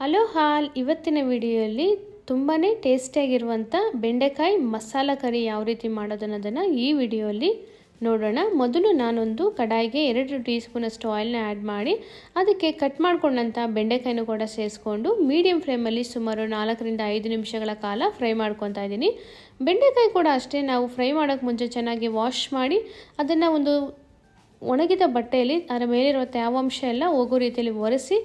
Hello ಹಾಲ್, ಇವತ್ತಿನ ವಿಡಿಯೋಲಿ ತುಂಬಾ ಟೇಸ್ಟಿಯಾಗಿರುವಂಥ ಬೆಂಡೆಕಾಯಿ ಮಸಾಲ ಕರಿ ಯಾವ ರೀತಿ ಮಾಡೋದು ಅನ್ನೋದನ್ನು ಈ ವಿಡಿಯೋಲಿ ನೋಡೋಣ. ಮೊದಲು ನಾನೊಂದು ಕಡಾಯಿಗೆ ಎರಡು ಟೀ ಸ್ಪೂನಷ್ಟು ಆಯಿಲ್ನ ಆ್ಯಡ್ ಮಾಡಿ, ಅದಕ್ಕೆ ಕಟ್ ಮಾಡ್ಕೊಂಡಂಥ ಬೆಂಡೆಕಾಯಿನೂ ಕೂಡ ಸೇರಿಸ್ಕೊಂಡು ಮೀಡಿಯಂ ಫ್ಲೇಮಲ್ಲಿ ಸುಮಾರು ನಾಲ್ಕರಿಂದ ಐದು ನಿಮಿಷಗಳ ಕಾಲ ಫ್ರೈ ಮಾಡ್ಕೊತಾ ಇದ್ದೀನಿ. ಬೆಂಡೆಕಾಯಿ ಕೂಡ ಅಷ್ಟೇ, ನಾವು ಫ್ರೈ ಮಾಡೋಕ್ಕೆ ಮುಂಚೆ ಚೆನ್ನಾಗಿ ವಾಶ್ ಮಾಡಿ ಅದನ್ನು ಒಂದು ಒಣಗಿದ ಬಟ್ಟೆಯಲ್ಲಿ ಅದರ ಮೇಲಿರುವ ತ್ಯಾವಾಂಶ ಎಲ್ಲ ಹೋಗೋ ರೀತಿಯಲ್ಲಿ ಒರೆಸಿ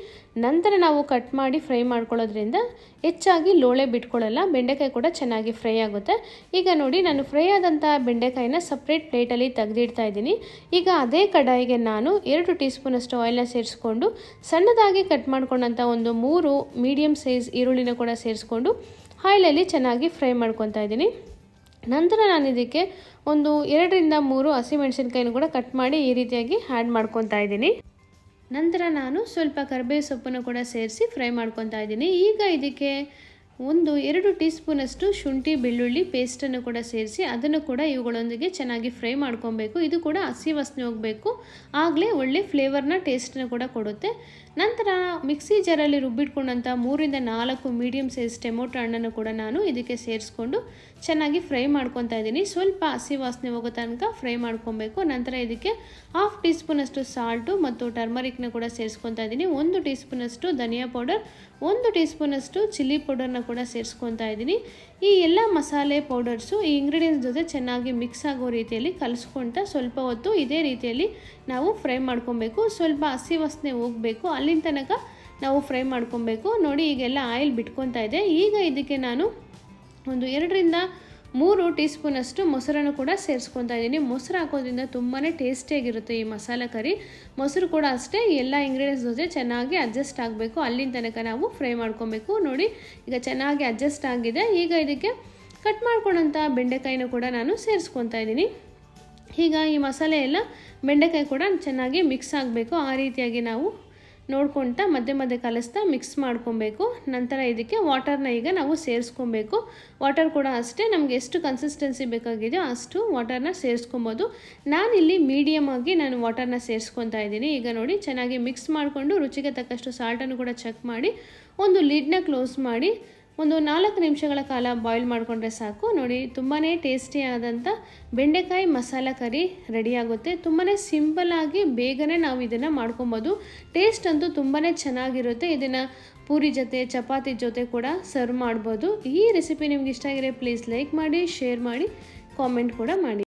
ನಂತರ ನಾವು ಕಟ್ ಮಾಡಿ ಫ್ರೈ ಮಾಡ್ಕೊಳ್ಳೋದ್ರಿಂದ ಹೆಚ್ಚಾಗಿ ಲೋಳೆ ಬಿಟ್ಕೊಳ್ಳಲ್ಲ, ಬೆಂಡೆಕಾಯಿ ಕೂಡ ಚೆನ್ನಾಗಿ ಫ್ರೈ ಆಗುತ್ತೆ. ಈಗ ನೋಡಿ, ನಾನು ಫ್ರೈ ಆದಂಥ ಬೆಂಡೆಕಾಯಿನ ಸಪ್ರೇಟ್ ಪ್ಲೇಟಲ್ಲಿ ತೆಗೆದಿಡ್ತಾ ಇದ್ದೀನಿ. ಈಗ ಅದೇ ಕಡಾಯಿಗೆ ನಾನು ಎರಡು ಟೀ ಸ್ಪೂನಷ್ಟು ಆಯಿಲ್ನ ಸೇರಿಸ್ಕೊಂಡು, ಸಣ್ಣದಾಗಿ ಕಟ್ ಮಾಡ್ಕೊಂಡಂಥ ಒಂದು ಮೂರು ಮೀಡಿಯಮ್ ಸೈಜ್ ಈರುಳ್ಳಿನ ಕೂಡ ಸೇರಿಸ್ಕೊಂಡು ಆಯಿಲಲ್ಲಿ ಚೆನ್ನಾಗಿ ಫ್ರೈ ಮಾಡ್ಕೊತಾ ಇದ್ದೀನಿ. ನಂತರ ನಾನು ಇದಕ್ಕೆ ಒಂದು ಎರಡರಿಂದ ಮೂರು ಹಸಿಮೆಣಸಿನ್ಕಾಯಿನೂ ಕೂಡ ಕಟ್ ಮಾಡಿ ಈ ರೀತಿಯಾಗಿ ಆ್ಯಡ್ ಮಾಡ್ಕೊತಾ ಇದ್ದೀನಿ. ನಂತರ ನಾನು ಸ್ವಲ್ಪ ಕರಿಬೇವು ಸೊಪ್ಪನ್ನು ಕೂಡ ಸೇರಿಸಿ ಫ್ರೈ ಮಾಡ್ಕೊತಾ ಇದ್ದೀನಿ. ಈಗ ಇದಕ್ಕೆ ಒಂದು ಎರಡು ಟೀ ಸ್ಪೂನಷ್ಟು ಶುಂಠಿ ಬೆಳ್ಳುಳ್ಳಿ ಪೇಸ್ಟನ್ನು ಕೂಡ ಸೇರಿಸಿ ಅದನ್ನು ಕೂಡ ಇವುಗಳೊಂದಿಗೆ ಚೆನ್ನಾಗಿ ಫ್ರೈ ಮಾಡ್ಕೊಬೇಕು. ಇದು ಕೂಡ ಹಸಿ ವಾಸನೆ ಹೋಗಬೇಕು. ಆಗಲೇ ಒಳ್ಳೆ ಫ್ಲೇವರ್ನ ಟೇಸ್ಟನ್ನು ಕೂಡ ಕೊಡುತ್ತೆ. ನಂತರ ಮಿಕ್ಸಿ ಜಾರಲ್ಲಿ ರುಬ್ಬಿಟ್ಕೊಂಡಂಥ ಮೂರಿಂದ ನಾಲ್ಕು ಮೀಡಿಯಮ್ ಸೈಜ್ ಟೊಮೊಟೊ ಹಣ್ಣನ್ನು ಕೂಡ ನಾನು ಇದಕ್ಕೆ ಸೇರಿಸ್ಕೊಂಡು ಚೆನ್ನಾಗಿ ಫ್ರೈ ಮಾಡ್ಕೊತಾ ಇದ್ದೀನಿ. ಸ್ವಲ್ಪ ಹಸಿ ವಾಸನೆ ಹೋಗೋ ತನಕ ಫ್ರೈ ಮಾಡ್ಕೊಬೇಕು. ನಂತರ ಇದಕ್ಕೆ ಹಾಫ್ ಟೀ ಸ್ಪೂನಷ್ಟು ಸಾಲ್ಟು ಮತ್ತು ಟರ್ಮರಿಕ್ನ ಕೂಡ ಸೇರಿಸ್ಕೊತಾ ಇದ್ದೀನಿ. ಒಂದು ಟೀ ಸ್ಪೂನಷ್ಟು ಧನಿಯಾ ಪೌಡರ್, ಒಂದು ಟೀ ಸ್ಪೂನಷ್ಟು ಚಿಲ್ಲಿ ಪೌಡರ್ನ ಕೂಡ ಸೇರಿಸ್ಕೊತಾ ಇದ್ದೀನಿ. ಈ ಎಲ್ಲ ಮಸಾಲೆ ಪೌಡರ್ಸು ಈ ಇಂಗ್ರೀಡಿಯೆಂಟ್ಸ್ ಜೊತೆ ಚೆನ್ನಾಗಿ ಮಿಕ್ಸ್ ಆಗೋ ರೀತಿಯಲ್ಲಿ ಕಲಿಸ್ಕೊಳ್ತಾ ಸ್ವಲ್ಪ ಹೊತ್ತು ಇದೇ ರೀತಿಯಲ್ಲಿ ನಾವು ಫ್ರೈ ಮಾಡ್ಕೊಬೇಕು. ಸ್ವಲ್ಪ ಹಸಿ ವಾಸನೆ ಹೋಗಬೇಕು. ಅಲ್ಲಿನ ತನಕ ನಾವು ಫ್ರೈ ಮಾಡ್ಕೊಬೇಕು. ನೋಡಿ ಈಗೆಲ್ಲ ಆಯಿಲ್ ಬಿಟ್ಕೊತಾ ಇದೆ. ಈಗ ಇದಕ್ಕೆ ನಾನು ಒಂದು ಎರಡರಿಂದ ಮೂರು ಟೀ ಸ್ಪೂನಷ್ಟು ಮೊಸರನ್ನು ಕೂಡ ಸೇರಿಸ್ಕೊತಾ ಇದ್ದೀನಿ. ಮೊಸರು ಹಾಕೋದ್ರಿಂದ ತುಂಬಾ ಟೇಸ್ಟಿಯಾಗಿರುತ್ತೆ ಈ ಮಸಾಲ ಕರಿ. ಮೊಸರು ಕೂಡ ಅಷ್ಟೇ, ಎಲ್ಲ ಇಂಗ್ರೀಡಿಯೆಂಟ್ಸ್ ಜೊತೆ ಚೆನ್ನಾಗಿ ಅಡ್ಜಸ್ಟ್ ಆಗಬೇಕು. ಅಲ್ಲಿನ ತನಕ ನಾವು ಫ್ರೈ ಮಾಡ್ಕೊಬೇಕು. ನೋಡಿ, ಈಗ ಚೆನ್ನಾಗಿ ಅಡ್ಜಸ್ಟ್ ಆಗಿದೆ. ಈಗ ಇದಕ್ಕೆ ಕಟ್ ಮಾಡ್ಕೊಂಡಂಥ ಬೆಂಡೆಕಾಯಿನ ಕೂಡ ನಾನು ಸೇರಿಸ್ಕೊತಾ ಇದ್ದೀನಿ. ಈಗ ಈ ಮಸಾಲೆ ಎಲ್ಲ ಬೆಂಡೆಕಾಯಿ ಕೂಡ ಚೆನ್ನಾಗಿ ಮಿಕ್ಸ್ ಆಗಬೇಕು. ಆ ರೀತಿಯಾಗಿ ನಾವು ನೋಡ್ಕೊಳ್ತಾ ಮಧ್ಯೆ ಮಧ್ಯೆ ಕಲಿಸ್ತಾ ಮಿಕ್ಸ್ ಮಾಡ್ಕೊಬೇಕು. ನಂತರ ಇದಕ್ಕೆ ವಾಟರ್ನ ಈಗ ನಾವು ಸೇರಿಸ್ಕೊಬೇಕು. ವಾಟರ್ ಕೂಡ ಅಷ್ಟೇ, ನಮಗೆ ಎಷ್ಟು ಕನ್ಸಿಸ್ಟೆನ್ಸಿ ಬೇಕಾಗಿದೆಯೋ ಅಷ್ಟು ವಾಟರ್ನ ಸೇರಿಸ್ಕೊಬೋದು. ನಾನಿಲ್ಲಿ ಮೀಡಿಯಮ್ ಆಗಿ ನಾನು ವಾಟರ್ನ ಸೇರಿಸ್ಕೊತಾ ಇದ್ದೀನಿ. ಈಗ ನೋಡಿ, ಚೆನ್ನಾಗಿ ಮಿಕ್ಸ್ ಮಾಡಿಕೊಂಡು ರುಚಿಗೆ ತಕ್ಕಷ್ಟು ಸಾಲ್ಟನ್ನು ಕೂಡ ಚೆಕ್ ಮಾಡಿ, ಒಂದು ಲಿಡ್ನ ಕ್ಲೋಸ್ ಮಾಡಿ ಒಂದು ನಾಲ್ಕು ನಿಮಿಷಗಳ ಕಾಲ ಬಾಯ್ಲ್ ಮಾಡಿಕೊಂಡ್ರೆ ಸಾಕು. ನೋಡಿ ತುಂಬಾ ಟೇಸ್ಟಿಯಾದಂಥ ಬೆಂಡೆಕಾಯಿ ಮಸಾಲ ಕರಿ ರೆಡಿಯಾಗುತ್ತೆ ತುಂಬಾ ಸಿಂಪಲ್ಲಾಗಿ ಬೇಗನೆ ನಾವು ಇದನ್ನು ಮಾಡ್ಕೊಬೋದು. ಟೇಸ್ಟ್ ಅಂತೂ ತುಂಬಾ ಚೆನ್ನಾಗಿರುತ್ತೆ. ಇದನ್ನು ಪೂರಿ ಜೊತೆ, ಚಪಾತಿ ಜೊತೆ ಕೂಡ ಸರ್ವ್ ಮಾಡ್ಬೋದು. ಈ ರೆಸಿಪಿ ನಿಮ್ಗೆ ಇಷ್ಟ ಆಗಿರೋ ಪ್ಲೀಸ್ ಲೈಕ್ ಮಾಡಿ ಶೇರ್ ಮಾಡಿ ಕಾಮೆಂಟ್ ಕೂಡ ಮಾಡಿ.